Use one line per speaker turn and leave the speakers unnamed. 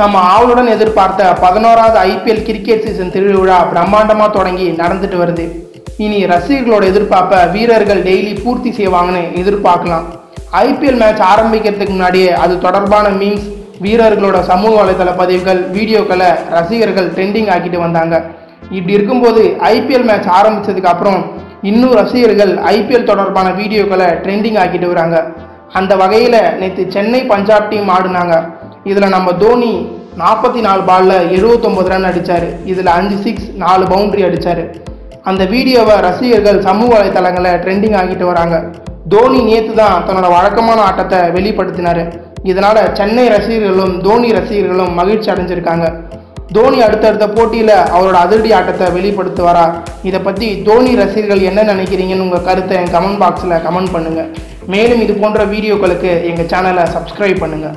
நம்ம ஆவலுடன் எதிர்பார்த்த பதினோராவது ஐபிஎல் கிரிக்கெட் சீசன் திருவிழா பிரம்மாண்டமாக தொடங்கி நடந்துட்டு வருது. இனி ரசிகர்களோட எதிர்பார்ப்பை வீரர்கள் டெய்லி பூர்த்தி செய்வாங்கன்னு எதிர்பார்க்கலாம். ஐபிஎல் மேட்ச் ஆரம்பிக்கிறதுக்கு முன்னாடியே அது தொடர்பான மீம்ஸ் வீரர்களோட சமூக வலைதள பதிவுகள் வீடியோக்களை ரசிகர்கள் ட்ரெண்டிங் ஆக்கிட்டு வந்தாங்க. இப்படி இருக்கும்போது ஐபிஎல் மேட்ச் ஆரம்பித்ததுக்கு அப்புறம் இன்னும் ரசிகர்கள் ஐபிஎல் தொடர்பான வீடியோக்களை ட்ரெண்டிங் ஆக்கிட்டு வராங்க. அந்த வகையில் நேற்று சென்னை பஞ்சாப் டீம் ஆடினாங்க. இதில் நம்ம தோனி நாற்பத்தி நாலு பாலில் எழுபத்தொம்பது ரன் அடித்தார் இதில் அஞ்சு சிக்ஸ் நாலு பவுண்ட்ரி அடித்தார் அந்த வீடியோவை ரசிகர்கள் சமூக வலைத்தளங்களில் ட்ரெண்டிங் ஆகிட்டு வராங்க. தோனி நேற்று தான் தன்னோட வழக்கமான ஆட்டத்தை வெளிப்படுத்தினார். இதனால் சென்னை ரசிகர்களும் தோனி ரசிகர்களும் மகிழ்ச்சி அடைஞ்சிருக்காங்க. தோனி அடுத்தடுத்த போட்டியில் அவரோட அதிரடி ஆட்டத்தை வெளிப்படுத்துவாரா? இதை பற்றி தோனி ரசிகர்கள் என்ன நினைக்கிறீங்கன்னு உங்கள் கருத்தை என் கமெண்ட் பாக்ஸில் கமெண்ட் பண்ணுங்கள் மேலும் இது போன்ற வீடியோக்களுக்கு எங்கள் சேனலை சப்ஸ்கிரைப் பண்ணுங்கள்